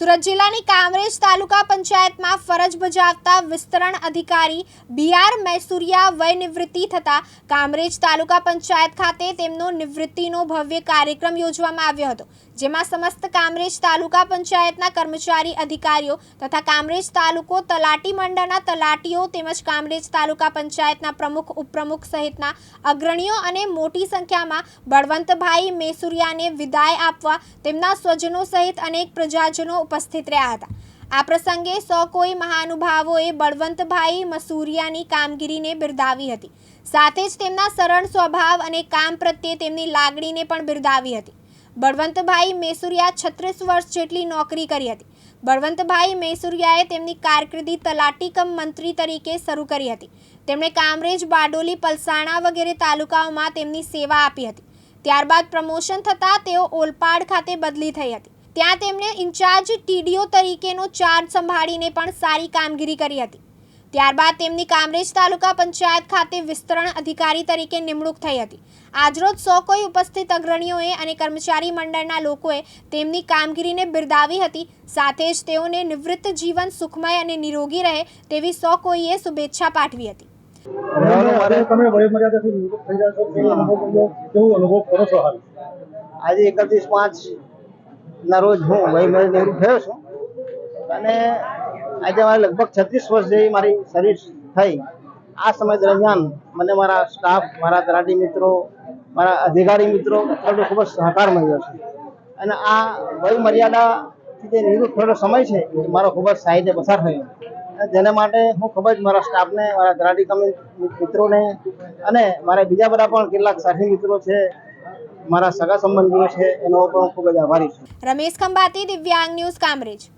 સુરત જિલ્લાની કામરેજ તાલુકા પંચાયતમાં ફરજ બજાવતા વિસ્તરણ અધિકારી બી આર મૈસુરિયા વય નિવૃત્તિ થતા કામરેજ તાલુકા પંચાયત ખાતે તેમનો નિવૃત્તિનો ભવ્ય કાર્યક્રમ યોજવામાં આવ્યો હતો, જેમાં સમસ્ત કામરેજ તાલુકા પંચાયતના કર્મચારી અધિકારીઓ તથા કામરેજ તાલુકો તલાટી મંડળના તલાટીઓ તેમજ કામરેજ તાલુકા પંચાયતના પ્રમુખ, ઉપપ્રમુખ સહિતના અગ્રણીઓ અને મોટી સંખ્યામાં બળવંતભાઈ મેસુરિયાને વિદાય આપવા તેમના સ્વજનો સહિત અનેક પ્રજાજનો ઉપસ્થિત રહ્યા હતા. આ પ્રસંગે સો કોઈ મહાનુભાવોએ બળવંતભાઈ મસૂરિયાની કામગીરીને બિરદાવી હતી. સાથે જ તેમના સરળ સ્વભાવ અને કામ પ્રત્યે તેમની લાગણીને પણ બિરદાવી હતી. બળવંતભાઈ મેસુરિયા છત્રીસ વર્ષ જેટલી નોકરી કરી હતી. બળવંતભાઈ મેસુરિયાએ તેમની કારકિર્દી તલાટી કમ મંત્રી તરીકે શરૂ કરી હતી. તેમણે કામરેજ, બારડોલી, પલસાણા વગેરે તાલુકાઓમાં તેમની સેવા આપી હતી. ત્યારબાદ પ્રમોશન થતાં તેઓ ઓલપાડ ખાતે બદલી થઈ હતી. ત્યાં તેમણે ઇન્ચાર્જ ટીડીઓ તરીકેનો ચાર્જ સંભાળીને પણ સારી કામગીરી કરી હતી. ત્યારબાદ તેમની કામરેજ તાલુકા પંચાયત ખાતે વિસ્તરણ અધિકારી તરીકે નિમણૂક થઈ હતી. આજરોજ સો કોઈ ઉપસ્થિત અગ્રણીઓએ અને કર્મચારી મંડળના લોકોએ તેમની કામગીરીને બિરદાવી હતી. સાથે જ તેઓને નિવૃત્ત જીવન સુખમય અને નિરોગી રહે તેવી સો કોઈએ શુભેચ્છા પાઠવી હતી. આજે એકત્રીસ પાંચ ના, રોજ હું વયમર્યાદા નિવૃત્ત થયો છું. અને આજે મારે લગભગ છત્રીસ વર્ષ જેવી મારી સર્વિસ થઈ. આ સમય દરમિયાન મને મારા સ્ટાફ મારા તલાટી મિત્રો, મારા અધિકારી મિત્રો તરફથી ખૂબ જ સહકાર મળ્યો છે. અને આ વયમર્યાદાથી જે નિવૃત્ત થયેલો સમય છે મારો ખૂબ જ સાહિત્ય પસાર થયો. તેના માટે હું ખૂબ જ મારા સ્ટાફને મારા તલાટી મિત્રોને અને મારા બીજા બધા પણ કેટલાક સાથી મિત્રો છે મારા સગા સંબંધીઓ છે, એનો પણ ખૂબ જ આભારી છું. રમેશ ખંભાતી, દિવ્યાંગ ન્યૂઝ, કામરેજ.